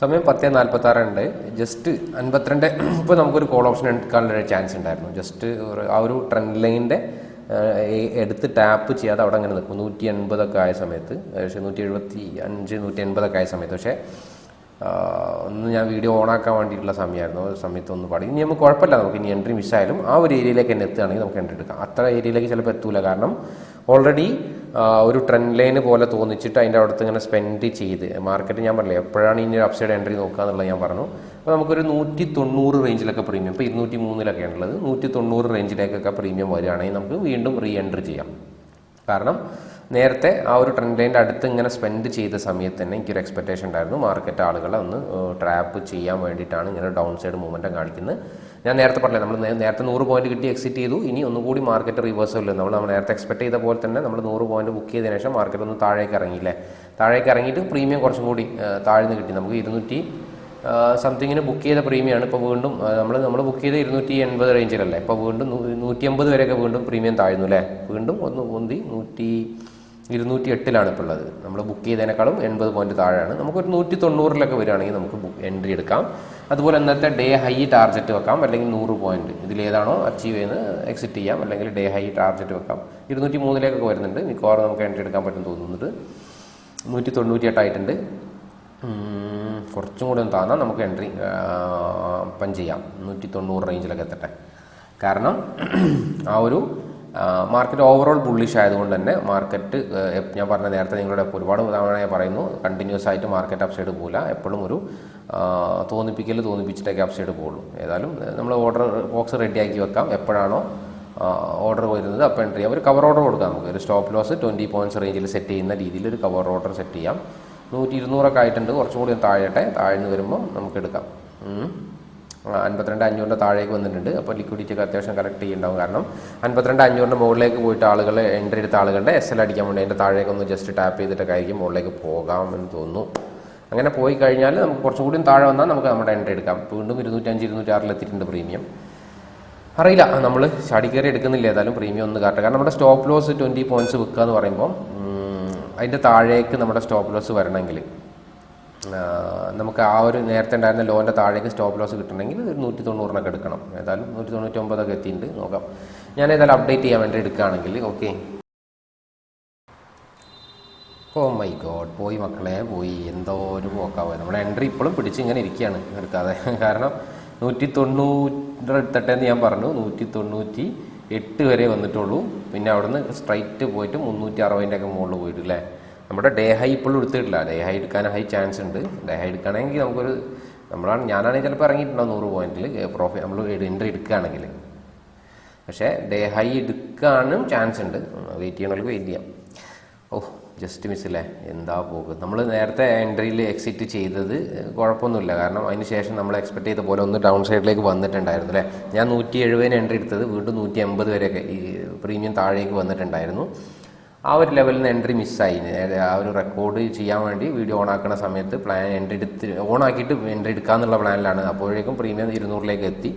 S1: സമയം പത്ത് നാൽപ്പത്താറുണ്ട്. ജസ്റ്റ് അൻപത്തിരണ്ട്. ഇപ്പോൾ നമുക്കൊരു കോൾ ഓപ്ഷൻ എടുക്കാനുള്ള ചാൻസ് ഉണ്ടായിരുന്നു. ജസ്റ്റ് ആ ഒരു ട്രെൻഡ് ലൈനിന്റെ എടുത്ത് ടാപ്പ് ചെയ്യാതെ അവിടെ അങ്ങനെ നിൽക്കും നൂറ്റി എൺപതൊക്കെ ആയ സമയത്ത്. പക്ഷേ നൂറ്റി എഴുപത്തി അഞ്ച് നൂറ്റി എൺപതൊക്കെ ആയ സമയത്ത്. പക്ഷേ ഒന്ന് ഞാൻ വീഡിയോ ഓണാക്കാൻ വേണ്ടിയിട്ടുള്ള സമയമായിരുന്നു. ആ സമയത്ത് ഒന്ന് പാടി. ഇനി നമുക്ക് കുഴപ്പമില്ല. നമുക്ക് ഇനി എൻട്രി മിസ്സായാലും ആ ഒരു ഏരിയയിലേക്ക് തന്നെ എത്തുകയാണെങ്കിൽ നമുക്ക് എൻട്രി എടുക്കാം. അത്ര ഏരിയയിലേക്ക് ചിലപ്പോൾ എത്തൂല. കാരണം ഓൾറെഡി ഒരു ട്രെൻഡ് ലൈന് പോലെ തോന്നിച്ചിട്ട് അതിന്റെ അടുത്ത് ഇങ്ങനെ സ്പെൻഡ് ചെയ്ത് മാർക്കറ്റ് ഞാൻ പറഞ്ഞില്ല എപ്പോഴാണ് ഇനി ഒരു അപ്സൈഡ് എൻട്രി നോക്കുക എന്നുള്ളത് ഞാൻ പറഞ്ഞു. അപ്പോൾ നമുക്കൊരു നൂറ്റി തൊണ്ണൂറ് റേഞ്ചിലൊക്കെ പ്രീമിയം ഇപ്പോൾ ഇരുന്നൂറ്റി മൂന്നിലൊക്കെയാണ് ഉള്ളത് നൂറ്റി തൊണ്ണൂറ് റേഞ്ചിലേക്കൊക്കെ പ്രീമിയം വരികയാണെങ്കിൽ നമുക്ക് വീണ്ടും റീ എൻട്രി ചെയ്യാം. കാരണം നേരത്തെ ആ ഒരു ട്രെൻഡ് ലൈന്റെ അടുത്ത് ഇങ്ങനെ സ്പെൻഡ് ചെയ്ത സമയത്ത് തന്നെ എനിക്കൊരു എക്സ്പെക്ടേഷൻ ഉണ്ടായിരുന്നു. മാർക്കറ്റ് ആളുകളെ ഒന്ന് ട്രാപ്പ് ചെയ്യാൻ വേണ്ടിയിട്ടാണ് ഇങ്ങനെ ഡൗൺ സൈഡ് മൂവ്മെന്റ് കാണിക്കുന്നത്. ഞാൻ നേരത്തെ പറഞ്ഞില്ല നമ്മൾ നേരത്തെ നൂറ് പോയിന്റ് കിട്ടി എക്സിറ്റ് ചെയ്തു. ഇനി ഒന്നുകൂടി മാർക്കറ്റ് റിവേഴ്സൽ നമ്മൾ നമ്മൾ നേരത്തെ എക്സ്പെക്ട് ചെയ്ത പോലെ തന്നെ നമ്മൾ നൂറ് പോയിന്റ് ബുക്ക് ചെയ്തതിനു ശേഷം മാർക്കറ്റ് ഒന്ന് താഴേക്ക് ഇറങ്ങിയില്ലേ? താഴേക്ക് ഇറങ്ങിയിട്ട് പ്രീമിയം കുറച്ചും കൂടി താഴ്ന്നു കിട്ടി. നമുക്ക് ഇരുന്നൂറ്റി സംതിങ്ങിന് ബുക്ക് ചെയ്ത പ്രീമിയമാണ് ഇപ്പോൾ വീണ്ടും നമ്മൾ നമ്മൾ ബുക്ക് ചെയ്ത ഇരുന്നൂറ്റി എൺപത് റേഞ്ചിലല്ലേ ഇപ്പോൾ വീണ്ടും നൂറ്റി അമ്പത് വരെയൊക്കെ വീണ്ടും പ്രീമിയം താഴ്ന്നു അല്ലേ? വീണ്ടും ഒന്ന് പൊന്തി നൂറ്റി ഇരുന്നൂറ്റി എട്ടിലാണ് ഇപ്പോൾ ഉള്ളത്. നമ്മൾ ബുക്ക് ചെയ്തതിനേക്കാളും എൺപത് പോയിന്റ് താഴെയാണ്. നമുക്കൊരു നൂറ്റി തൊണ്ണൂറിലൊക്കെ വരികയാണെങ്കിൽ നമുക്ക് എൻട്രി എടുക്കാം. അതുപോലെ ഇന്നത്തെ ഡേ ഹൈ ടാർജറ്റ് വെക്കാം അല്ലെങ്കിൽ നൂറ് പോയിന്റ് ഇതിലേതാണോ അച്ചീവ് ചെയ്യുന്നത് എക്സിറ്റ് ചെയ്യാം അല്ലെങ്കിൽ ഡേ ഹൈ ടാർജറ്റ് വെക്കാം. ഇരുന്നൂറ്റി മൂന്നിലേക്കൊക്കെ വരുന്നുണ്ട്. മിക്കവാറും നമുക്ക് എൻട്രി എടുക്കാൻ പറ്റും തോന്നുന്നുണ്ട്. നൂറ്റി തൊണ്ണൂറ്റി എട്ടായിട്ടുണ്ട് കുറച്ചും കൂടി ഒന്ന് താന്നാൽ നമുക്ക് എൻട്രി പഞ്ച് ചെയ്യാം. നൂറ്റി തൊണ്ണൂറ് റേഞ്ചിലൊക്കെ എത്തട്ടെ. കാരണം ആ ഒരു മാർക്കറ്റ് ഓവറോൾ ബുള്ളിഷ് ആയതുകൊണ്ട് തന്നെ മാർക്കറ്റ് ഞാൻ പറഞ്ഞ നേരത്തെ നിങ്ങളുടെ ഒരുപാട് ഞാൻ പറയുന്നു കണ്ടിന്യൂസ് ആയിട്ട് മാർക്കറ്റ് അപ്സൈഡ് പോകില്ല എപ്പോഴും ഒരു തോന്നിപ്പിക്കൽ തോന്നിപ്പിച്ചിട്ടൊക്കെ അപ്സൈഡ് പോകുള്ളൂ ഏതായാലും നമ്മൾ ഓർഡർ ബോക്സ് റെഡിയാക്കി വെക്കാം. എപ്പോഴാണോ ഓർഡർ വരുന്നത് അപ്പോൾ എൻട്രി ചെയ്യാം. ഒരു കവർ ഓർഡർ കൊടുക്കാം നമുക്ക്. ഒരു സ്റ്റോപ്പ് ലോസ് ട്വന്റി പോയിന്റ്സ് റേഞ്ചിൽ സെറ്റ് ചെയ്യുന്ന രീതിയിൽ ഒരു കവർ ഓർഡർ സെറ്റ് ചെയ്യാം. നൂറ്റി ഇരുന്നൂറൊക്കെ ആയിട്ടുണ്ട്. കുറച്ചുകൂടി താഴട്ടെ. താഴ്ന്ന് വരുമ്പോൾ നമുക്ക് എടുക്കാം. അൻപത്തിരണ്ട് അഞ്ഞൂറിന്റെ താഴേക്ക് വന്നിട്ടുണ്ട്. അപ്പോൾ ലിക്വിഡിറ്റി ഒക്കെ അത്യാവശ്യം കറക്റ്റ് ചെയ്യുന്നുണ്ടാവും കാരണം അൻപത്തിരണ്ട് അഞ്ഞൂറിന്റെ മുകളിലേക്ക് പോയിട്ട് ആളുകൾ എൻട്രി എടുത്ത ആളുകളുടെ എസ് എൽ അടിക്കാൻ വേണ്ടി അതിന്റെ താഴേക്ക് ഒന്ന് ജസ്റ്റ് ടാപ്പ് ചെയ്തിട്ടൊക്കെ ആയിരിക്കും മുകളിലേക്ക് പോകാമെന്ന് തോന്നുന്നു. അങ്ങനെ പോയി കഴിഞ്ഞാൽ നമുക്ക് കുറച്ചും കൂടി താഴെ വന്നാൽ നമുക്ക് നമ്മുടെ എൻട്രി എടുക്കാം. വീണ്ടും ഇരുന്നൂറ്റഞ്ച് ഇരുന്നൂറ്റാറിലെത്തിയിട്ടുണ്ട് പ്രീമിയം അറിയില്ല. നമ്മൾ ചാടി കയറി എടുക്കുന്നില്ല. ഏതായാലും പ്രീമിയം ഒന്ന് കാട്ടുക കാരണം നമ്മുടെ സ്റ്റോപ്പ് ലോസ് ട്വന്റി പോയിന്റ്സ് വിൽക്കുക എന്ന് പറയുമ്പോൾ അതിന്റെ താഴേക്ക് നമ്മുടെ സ്റ്റോപ്പ് ലോസ് വരണമെങ്കിൽ നമുക്ക് ആ ഒരു നേരത്തെ ഉണ്ടായിരുന്ന ലോന്റെ താഴേക്ക് സ്റ്റോപ്പ് ലോസ് കിട്ടണമെങ്കിൽ ഒരു നൂറ്റി തൊണ്ണൂറിനൊക്കെ എടുക്കണം. ഏതായാലും നൂറ്റി തൊണ്ണൂറ്റി ഒമ്പതൊക്കെ എത്തിയിട്ടുണ്ട്. നോക്കാം. ഞാൻ ഏതായാലും അപ്ഡേറ്റ് ചെയ്യാൻ വേണ്ടി എടുക്കുകയാണെങ്കിൽ ഓക്കെ ഓ മൈ ഗോഡ് പോയി മക്കളെ പോയി. എന്തോ ഒരു പോക്കാവുക നമ്മുടെ എൻട്രി ഇപ്പോഴും പിടിച്ച് ഇങ്ങനെ ഇരിക്കുകയാണ്. എടുക്കാതെ. കാരണം നൂറ്റി തൊണ്ണൂറ് എടുത്തട്ടെ എന്ന് ഞാൻ പറഞ്ഞു. നൂറ്റി തൊണ്ണൂറ്റി എട്ട് വരെ വന്നിട്ടുള്ളൂ. പിന്നെ അവിടുന്ന് സ്ട്രൈറ്റ് പോയിട്ട് മുന്നൂറ്റി അറുപതിന്റെ ഒക്കെ മുകളിൽ പോയിട്ട് അല്ലേ? നമ്മുടെ ഡേ ഹൈ ഇപ്പോഴും എടുത്തിട്ടില്ല. ഡേ ഹൈ എടുക്കാൻ ഹൈ ചാൻസ് ഉണ്ട്. ഡേ ഹൈ എടുക്കുകയാണെങ്കിൽ നമുക്കൊരു നമ്മളാണ് ഞാനാണെങ്കിൽ ചിലപ്പോൾ ഇറങ്ങിയിട്ടുണ്ടാവും നൂറ് പോയിന്റിൽ പ്രോഫിറ്റ് നമ്മൾ എൻട്രി എടുക്കുകയാണെങ്കിൽ. പക്ഷേ ഡേ ഹൈ എടുക്കാനും ചാൻസ് ഉണ്ട്. വെയിറ്റ് ചെയ്യണമെങ്കിൽ വെയിറ്റ് ചെയ്യാം. ഓ ജസ്റ്റ് മിസ് അല്ലേ എന്താ പോക്ക്? നമ്മൾ നേരത്തെ എൻട്രിയിൽ എക്സിറ്റ് ചെയ്തത് കുഴപ്പമൊന്നുമില്ല. കാരണം അതിന് ശേഷം നമ്മൾ എക്സ്പെക്ട് ചെയ്ത പോലെ ഒന്ന് ഡൗൺ സൈഡിലേക്ക് വന്നിട്ടുണ്ടായിരുന്നു അല്ലേ ഞാൻ നൂറ്റി എഴുപതിന് എൻട്രി എടുത്തത് വീണ്ടും നൂറ്റി എൺപത് വരെയൊക്കെ ഈ പ്രീമിയം താഴേക്ക് വന്നിട്ടുണ്ടായിരുന്നു. ആ ഒരു ലെവലിൽ നിന്ന് എൻട്രി മിസ്സായി ആ ഒരു റെക്കോർഡ് ചെയ്യാൻ വേണ്ടി വീഡിയോ ഓൺ ആക്കുന്ന സമയത്ത് പ്ലാൻ എൻട്രി എടുത്ത് ഓൺ ആക്കിയിട്ട് എൻട്രി എടുക്കാമെന്നുള്ള പ്ലാനിലാണ് അപ്പോഴേക്കും പ്രീമിയം ഇരുന്നൂറിലേക്ക് എത്തി.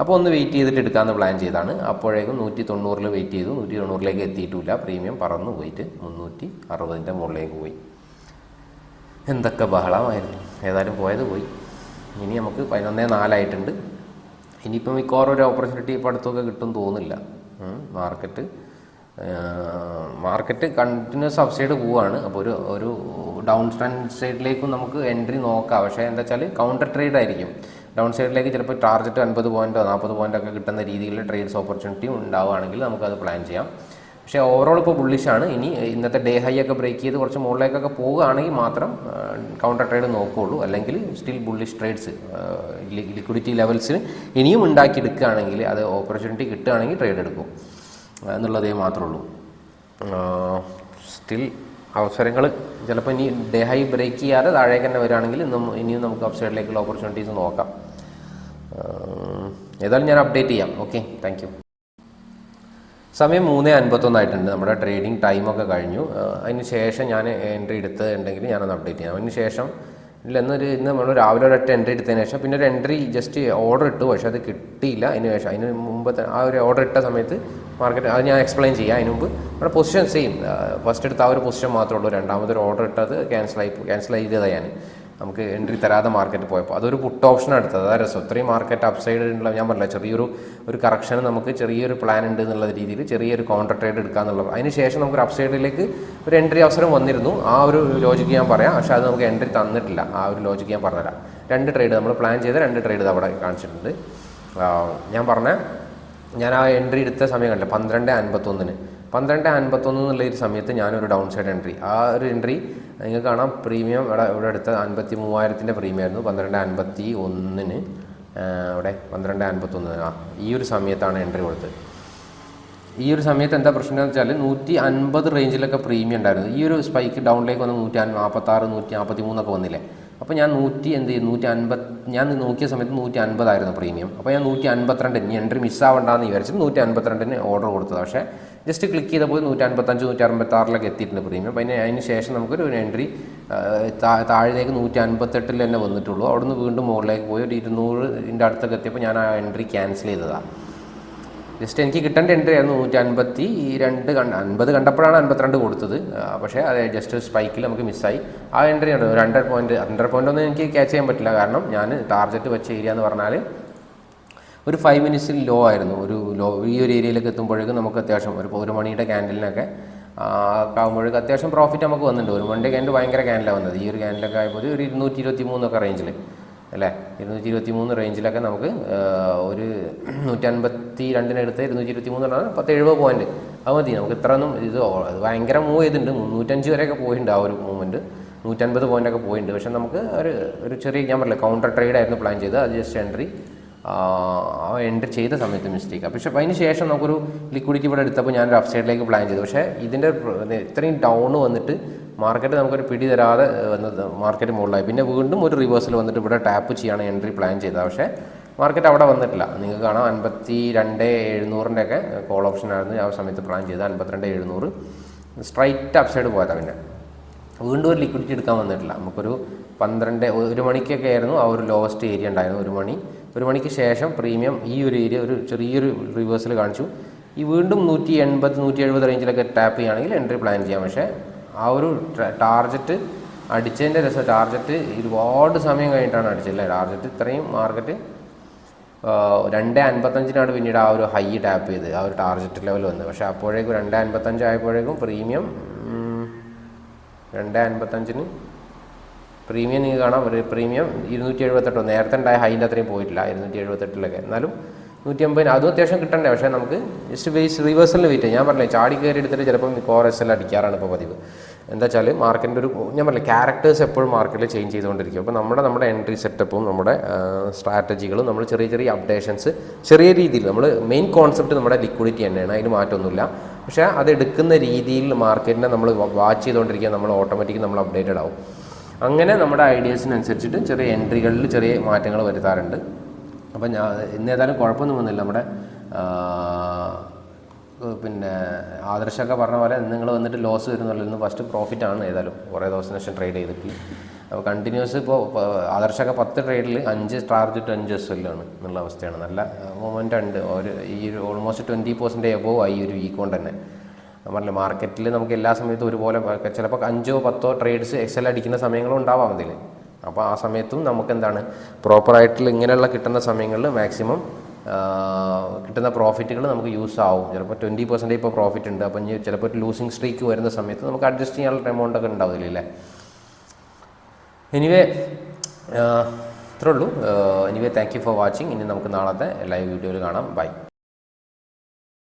S1: അപ്പോൾ ഒന്ന് വെയിറ്റ് ചെയ്തിട്ട് എടുക്കാമെന്ന് പ്ലാൻ ചെയ്താണ്. അപ്പോഴേക്കും നൂറ്റി തൊണ്ണൂറിൽ വെയിറ്റ് ചെയ്തു. നൂറ്റി തൊണ്ണൂറിലേക്ക് എത്തിയിട്ടില്ല. പ്രീമിയം പറന്നു പോയിട്ട് മുന്നൂറ്റി അറുപതിന്റെ മുകളിലേക്ക് പോയി. എന്തൊക്കെ ബഹളമായിരുന്നു. ഏതായാലും പോയത് പോയി. ഇനി നമുക്ക് പതിനൊന്നേ നാലായിട്ടുണ്ട്. ഇനിയിപ്പം മിക്കവാറും ഒരു ഓപ്പർച്യൂണിറ്റി ഇപ്പോൾ അടുത്തൊക്കെ കിട്ടും തോന്നില്ല മാർക്കറ്റ് മാർക്കറ്റ് കണ്ടിന്യൂസ് അപ്സൈഡ് പോവുകയാണ് അപ്പോൾ ഒരു ഒരു ഡൗൺ ട്രെൻഡ് സൈഡിലേക്കും നമുക്ക് എൻട്രി നോക്കാം. പക്ഷേ എന്താ വെച്ചാൽ കൗണ്ടർ ട്രേഡ് ആയിരിക്കും. ഡൗൺ സൈഡിലേക്ക് ചിലപ്പോൾ ടാർജറ്റ് അൻപത് പോയിന്റോ നാൽപ്പത് പോയിന്റോ ഒക്കെ കിട്ടുന്ന രീതിയിൽ ട്രേഡ്സ് ഓപ്പർച്യൂണിറ്റി ഉണ്ടാവുകയാണെങ്കിൽ നമുക്കത് പ്ലാൻ ചെയ്യാം. പക്ഷേ ഓവറോൾ ഇപ്പോൾ ബുള്ളിഷാണ് ഇനി ഇന്നത്തെ ഡേ ഹൈ ഒക്കെ ബ്രേക്ക് ചെയ്ത് കുറച്ച് മുകളിലേക്കൊക്കെ പോവുകയാണെങ്കിൽ മാത്രം കൗണ്ടർ ട്രേഡ് നോക്കുകയുള്ളൂ. അല്ലെങ്കിൽ സ്റ്റിൽ ബുള്ളിഷ് ട്രേഡ്സ് ലിക്വിഡിറ്റി ലെവൽസിന് ഇനിയും ഉണ്ടാക്കിയെടുക്കുകയാണെങ്കിൽ അത് ഓപ്പർച്യൂണിറ്റി കിട്ടുകയാണെങ്കിൽ ട്രേഡ് എടുക്കും. എന്നുള്ളതേ മാത്രമേ ഉള്ളൂ സ്റ്റിൽ അവസരങ്ങൾ ചിലപ്പോൾ ഇനി ഡേ ഹൈ ബ്രേക്ക് ചെയ്യാതെ താഴേക്ക് തന്നെ വരികയാണെങ്കിൽ ഇന്നും ഇനിയും നമുക്ക് അപ്സൈഡിലേക്കുള്ള ഓപ്പർച്യൂണിറ്റീസ് നോക്കാം. ഏതായാലും ഞാൻ അപ്ഡേറ്റ് ചെയ്യാം. ഓക്കെ താങ്ക് യു സമയം മൂന്ന് അൻപത്തൊന്നായിട്ടുണ്ട്. നമ്മുടെ ട്രേഡിംഗ് ടൈമൊക്കെ കഴിഞ്ഞു. അതിന് ശേഷം ഞാൻ എൻട്രി എടുത്തിട്ടുണ്ടെങ്കിൽ ഞാനൊന്ന് അപ്ഡേറ്റ് ചെയ്യാം. അതിന് ശേഷം ഇല്ല എന്നൊരു ഇന്ന് നമ്മൾ രാവിലെ ഒരൊറ്റ എൻട്രി എടുത്തതിന് ശേഷം പിന്നെ ഒരു എൻട്രി ജസ്റ്റ് ഓർഡർ ഇട്ടു. പക്ഷേ അത് കിട്ടിയില്ല. അതിന് ശേഷം അതിന് മുമ്പത്തെ ആ ഒരു ഓർഡർ ഇട്ട സമയത്ത് മാർക്കറ്റ് അത് ഞാൻ എക്സ്പ്ലെയിൻ ചെയ്യാം. അതിന് മുമ്പ് നമ്മുടെ പൊസിഷൻ സെയിം ഫസ്റ്റ് എടുത്ത ആ ഒരു പൊസിഷൻ മാത്രമേ ഉള്ളൂ. രണ്ടാമതൊരു ഓർഡർ ഇട്ടത് ക്യാൻസൽ ആയി ക്യാൻസൽ ചെയ്തതാണ് ഞാൻ. നമുക്ക് എൻട്രി തരാതെ മാർക്കറ്റ് പോയപ്പോൾ അതൊരു പുട്ട് ഓപ്ഷൻ എടുത്തത്. അതായത് രസം. ഇത്രയും മാർക്കറ്റ് അപ്സൈഡ് ഉള്ള ഞാൻ പറഞ്ഞില്ല ചെറിയൊരു ഒരു കറക്ഷൻ നമുക്ക് ചെറിയൊരു പ്ലാൻ ഉണ്ട് എന്നുള്ള രീതിയിൽ ചെറിയൊരു കോൺട്രാക്ട് ട്രേഡ് എടുക്കാന്നുള്ളത് അതിന് ശേഷം നമുക്കൊരു അപ്സൈഡിലേക്ക് ഒരു എൻട്രി അവസരം വന്നിരുന്നു. ആ ഒരു ലോജിക്ക് ഞാൻ പറയാം. പക്ഷേ അത് നമുക്ക് എൻട്രി തന്നിട്ടില്ല. ആ ഒരു ലോജിക്ക് ഞാൻ പറഞ്ഞുതരാം. രണ്ട് ട്രേഡ് നമ്മൾ പ്ലാൻ ചെയ്ത രണ്ട് ട്രേഡ് അവിടെ കാണിച്ചിട്ടുണ്ട്. ഞാൻ പറഞ്ഞ ഞാൻ ആ എൻട്രി എടുത്ത സമയം കണ്ടില്ല? പന്ത്രണ്ട് അൻപത്തൊന്നിന്. പന്ത്രണ്ട് അൻപത്തൊന്ന് എന്നുള്ള ഒരു സമയത്ത് ഞാനൊരു ഡൗൺ സൈഡ് എൻട്രി ആ ഒരു എൻട്രി നിങ്ങൾക്ക് കാണാം. പ്രീമിയം ഇവിടെ ഇവിടെ എടുത്ത അൻപത്തി മൂവായിരത്തിന്റെ പ്രീമിയം ആയിരുന്നു. പന്ത്രണ്ട് അൻപത്തി ഒന്നിന് അവിടെ പന്ത്രണ്ട് അൻപത്തൊന്ന് ആ ഈ ഒരു സമയത്താണ് എൻട്രി കൊടുത്തത്. ഈ ഒരു സമയത്ത് എന്താ പ്രശ്നം എന്ന് വെച്ചാൽ നൂറ്റി അൻപത് റേഞ്ചിലൊക്കെ പ്രീമിയം ഉണ്ടായിരുന്നു. ഈ ഒരു സ്പൈക്ക് ഡൗണിലേക്ക് വന്ന് നൂറ്റി നാൽപ്പത്താറ് നൂറ്റി നാൽപ്പത്തി മൂന്നൊക്കെ വന്നില്ലേ? അപ്പോൾ ഞാൻ നൂറ്റി എന്ത് ചെയ്യും നൂറ്റി അൻപത് ഞാൻ നോക്കിയ സമയത്ത് നൂറ്റി അൻപതായിരുന്നു പ്രീമിയം അപ്പോൾ ഞാൻ നൂറ്റി അൻപത്തിരണ്ട് ഇനി എൻട്രി മിസ്സാവണ്ടെന്ന് വിചാരിച്ചിട്ട് നൂറ്റി അൻപത്തിരണ്ടിന് ഓർഡർ കൊടുത്തത്. പക്ഷേ ജസ്റ്റ് ക്ലിക്ക് ചെയ്തപ്പോൾ നൂറ്റി അൻപത്തഞ്ച് നൂറ്റി അറുപത്താറിലേക്ക് എത്തിയിട്ടുണ്ട് പ്രീമിയം പിന്നെ അതിന് ശേഷം നമുക്കൊരു എൻട്രി താഴേക്ക് നൂറ്റി അൻപത്തെട്ടിൽ തന്നെ വന്നിട്ടുള്ളൂ. അവിടുന്ന് വീണ്ടും മുകളിലേക്ക് പോയി. ഒരു ഇരുന്നൂറിന്റെ അടുത്തൊക്കെ എത്തിയപ്പോൾ ഞാൻ ആ എൻട്രി ക്യാൻസൽ ചെയ്തതാണ് ജസ്റ്റ് എനിക്ക് കിട്ടേണ്ട എൻട്രി ആയിരുന്നു നൂറ്റി അൻപത്തി രണ്ട് കണ്ട അൻപത് കണ്ടപ്പോഴാണ് അൻപത്തിരണ്ട് കൊടുത്തത്. പക്ഷേ അത് ജസ്റ്റ് സ്പൈക്കിൽ നമുക്ക് മിസ്സായി ആ എൻട്രി ഉണ്ട് ഒരു പോയിന്റ് ഹൺഡ്രഡ് പോയിന്റ് ഒന്നും എനിക്ക് ക്യാച്ച് ചെയ്യാൻ പറ്റില്ല. കാരണം ഞാൻ ടാർഗറ്റ് വെച്ച ഏരിയ എന്ന് പറഞ്ഞാൽ ഒരു ഫൈവ് മിനിറ്റ്സിൽ ലോ ആയിരുന്നു. ഒരു ലോ ഈ ഒരു ഏരിയയിലേക്ക് എത്തുമ്പോഴേക്കും നമുക്ക് അത്യാവശ്യം ഒരു ഒരു മണിയുടെ ക്യാൻഡലിനൊക്കെ ആകുമ്പോഴേക്കും അത്യാവശ്യം പ്രോഫിറ്റ് നമുക്ക് വന്നിട്ടുണ്ട്. ഒരു മണിയുടെ ക്യാൻഡിൽ ഭയങ്കര ക്യാൻഡിലാണ് വന്നത്. ഈ ഒരു ക്യാൻഡിലൊക്കെ ആയപ്പോൾ ഒരു ഇരുന്നൂറ്റി ഇരുപത്തി മൂന്നൊക്കെ റേഞ്ചിൽ അല്ലേ? ഇരുന്നൂറ്റി ഇരുപത്തി മൂന്ന് റേഞ്ചിലൊക്കെ നമുക്ക് ഒരു നൂറ്റൻപത്തി രണ്ടിനടുത്ത് ഇരുന്നൂറ്റി ഇരുപത്തി മൂന്ന് പറഞ്ഞാൽ പത്ത് എഴുപത് പോയിന്റ് അത് മതി. നമുക്ക് ഇത്രയൊന്നും ഇത് അത് ഭയങ്കര മൂവ് ചെയ്തിട്ടുണ്ട്. മുന്നൂറ്റഞ്ച് വരെയൊക്കെ പോയിട്ടുണ്ട് ആ ഒരു മൂവ്മെന്റ് നൂറ്റൻപത് പോയിന്റൊക്കെ പോയിട്ടുണ്ട്. പക്ഷേ നമുക്ക് ഒരു ഒരു ചെറിയ ഞാൻ പറഞ്ഞില്ല കൗണ്ടർ ട്രേഡ് ആയിരുന്നു പ്ലാൻ ചെയ്തത്. അത് ജസ്റ്റ് എൻട്രി ആ എൻട്രി ചെയ്ത സമയത്ത് മിസ്റ്റേക്ക് പക്ഷെ അതിന് ശേഷം നമുക്കൊരു ലിക്വിഡിറ്റി ഇവിടെ എടുത്തപ്പോൾ ഞാനൊരു അപ്സൈഡിലേക്ക് പ്ലാൻ ചെയ്തു. പക്ഷേ ഇതിന്റെ ഇത്രയും ഡൗൺ വന്നിട്ട് മാർക്കറ്റ് നമുക്കൊരു പിടി തരാതെ വന്നത് മാർക്കറ്റ് മുകളിലായി. പിന്നെ വീണ്ടും ഒരു റിവേഴ്സൽ വന്നിട്ട് ഇവിടെ ടാപ്പ് ചെയ്യാണ് എൻട്രി പ്ലാൻ ചെയ്തത്. പക്ഷേ മാർക്കറ്റ് അവിടെ വന്നിട്ടില്ല. നിങ്ങൾക്ക് കാണാം അൻപത്തി രണ്ട് എഴുന്നൂറിന്റെ ഒക്കെ കോൾ ഓപ്ഷൻ ആയിരുന്നു. ആ സമയത്ത് പ്ലാൻ ചെയ്തത് അൻപത്തിരണ്ട് എഴുന്നൂറ്. സ്ട്രൈറ്റ് അപ്സൈഡ് പോയതാണ് പിന്നെ. വീണ്ടും ഒരു ലിക്വിഡിറ്റി എടുക്കാൻ വന്നിട്ടില്ല. നമുക്കൊരു പന്ത്രണ്ട് ഒരു മണിക്കൊക്കെ ആയിരുന്നു ആ ഒരു ലോവസ്റ്റ് ഏരിയ ഉണ്ടായിരുന്നു ഒരു മണി ഒരു മണിക്ക് ശേഷം പ്രീമിയം ഈ ഒരു ഏരിയ ഒരു ചെറിയൊരു റിവേഴ്സൽ കാണിച്ചു. ഈ വീണ്ടും നൂറ്റി എൺപത് നൂറ്റി എഴുപത് റേഞ്ചിലൊക്കെ ടാപ്പ് ചെയ്യുകയാണെങ്കിൽ എൻട്രി പ്ലാൻ ചെയ്യാം. പക്ഷേ ആ ഒരു ടാർജറ്റ് അടിച്ചതിന്റെ രസം ടാർജറ്റ് ഒരുപാട് സമയം കഴിഞ്ഞിട്ടാണ് അടിച്ചല്ലേ ടാർജറ്റ് ഇത്രയും മാർക്കറ്റ് രണ്ട് അൻപത്തഞ്ചിനാണ് പിന്നീട് ആ ഒരു ഹൈ ടാപ്പ് ചെയ്ത് ആ ഒരു ടാർജറ്റ് ലെവൽ വന്നത്. പക്ഷേ അപ്പോഴേക്കും രണ്ട് അൻപത്തഞ്ച് ആയപ്പോഴേക്കും പ്രീമിയം രണ്ട് അൻപത്തഞ്ചിന് പ്രീമിയം നിങ്ങൾക്ക് കാണാം. പ്രീമിയം ഇരുന്നൂറ്റി എഴുപത്തെട്ടോ നേരത്തെ ഉണ്ടായ ഹൈന്റെ അത്രയും പോയിട്ടില്ല ഇരുന്നൂറ്റി എഴുപത്തെട്ടിലൊക്കെ. എന്നാലും നൂറ്റി അമ്പതിന് അതും അത്യാവശ്യം കിട്ടണ്ടേ? പക്ഷേ നമുക്ക് ജസ്റ്റ് ബേസ് റിവേഴ്സലിന് വെയിറ്റ് ഞാൻ പറഞ്ഞില്ലേ ചാടി കയറി എടുത്തിട്ട് ചിലപ്പം കോർ എസ് എൽ അടിക്കാറാണ് ഇപ്പോൾ പതിവ്. എന്താ വെച്ചാൽ മാർക്കറ്റിന്റെ ഒരു ഞാൻ പറഞ്ഞില്ല ക്യാരക്ടേഴ്സ് എപ്പോഴും മാർക്കറ്റിൽ ചേഞ്ച് ചെയ്തുകൊണ്ടിരിക്കും. അപ്പോൾ നമ്മുടെ നമ്മുടെ എൻട്രി സെറ്റപ്പും നമ്മുടെ സ്ട്രാറ്റജികളും നമ്മൾ ചെറിയ ചെറിയ അപ്ഡേഷൻസ് ചെറിയ രീതിയിൽ നമ്മൾ മെയിൻ കോൺസെപ്റ്റ് നമ്മുടെ ലിക്വിഡിറ്റി തന്നെയാണ്. അതിന് മാറ്റമൊന്നുമില്ല. പക്ഷേ അത് എടുക്കുന്ന രീതിയിൽ മാർക്കറ്റിനെ നമ്മൾ വാച്ച് ചെയ്തുകൊണ്ടിരിക്കുക നമ്മൾ ഓട്ടോമാറ്റിക് നമ്മൾ അപ്ഡേറ്റഡ് ആവും. അങ്ങനെ നമ്മുടെ ഐഡിയാസിനനുസരിച്ചിട്ട് ചെറിയ എൻട്രികളിൽ ചെറിയ മാറ്റങ്ങൾ വരുത്താറുണ്ട്. അപ്പം ഞാൻ ഇന്ന് ഏതായാലും കുഴപ്പമൊന്നും വന്നില്ല. നമ്മുടെ പിന്നെ ആദർശമൊക്കെ പറഞ്ഞ പോലെ നിങ്ങൾ വന്നിട്ട് ലോസ് വരുന്നുള്ളൂ. ഇന്ന് ഫസ്റ്റ് പ്രോഫിറ്റ് ആണ് ഏതായാലും. കുറേ ദിവസത്തിന് ശേഷം ട്രേഡ് ചെയ്തിട്ട്. അപ്പോൾ കണ്ടിന്യൂസ് ഇപ്പോൾ ആദർശമൊക്കെ പത്ത് ട്രേഡിൽ അഞ്ച് ടാർജറ്റ് അഞ്ച് എസ് എല്ലാണ് എന്നുള്ള അവസ്ഥയാണ്. നല്ല മൊമെന്റ് ഉണ്ട്. ഒരു ഈ ഒരു ഓൾമോസ്റ്റ് ട്വന്റി പെർസെന്റ് എബോ ആയി ഈ ഒരു വീക്ക് കൊണ്ട് തന്നെ. പറഞ്ഞില്ല മാർക്കറ്റിൽ നമുക്ക് എല്ലാ സമയത്തും ഒരുപോലെ ചിലപ്പോൾ അഞ്ചോ പത്തോ ട്രേഡ്സ് എക്സൽ അടിക്കുന്ന സമയങ്ങളും ഉണ്ടാവാം അതിൽ അപ്പോൾ ആ സമയത്തും നമുക്കെന്താണ്? പ്രോപ്പറായിട്ടുള്ള ഇങ്ങനെയുള്ള കിട്ടുന്ന സമയങ്ങളിൽ മാക്സിമം കിട്ടുന്ന പ്രോഫിറ്റുകൾ നമുക്ക് യൂസ് ആവും. ചിലപ്പോൾ ട്വന്റി പെർസെന്റ് ഇപ്പോൾ പ്രോഫിറ്റ് ഉണ്ട്. അപ്പോൾ ഇനി ചിലപ്പോൾ ഒരു ലൂസിങ് സ്ട്രീക്ക് വരുന്ന സമയത്ത് നമുക്ക് അഡ്ജസ്റ്റ് ചെയ്യാനുള്ള എമൗണ്ട് ഒക്കെ ഉണ്ടാവില്ല എനിവേ ഇത്രേ ഉള്ളൂ. Anyway thank you for watching ഇനി നമുക്ക് നാളത്തെ ലൈവ് വീഡിയോയിൽ കാണാം. ബൈ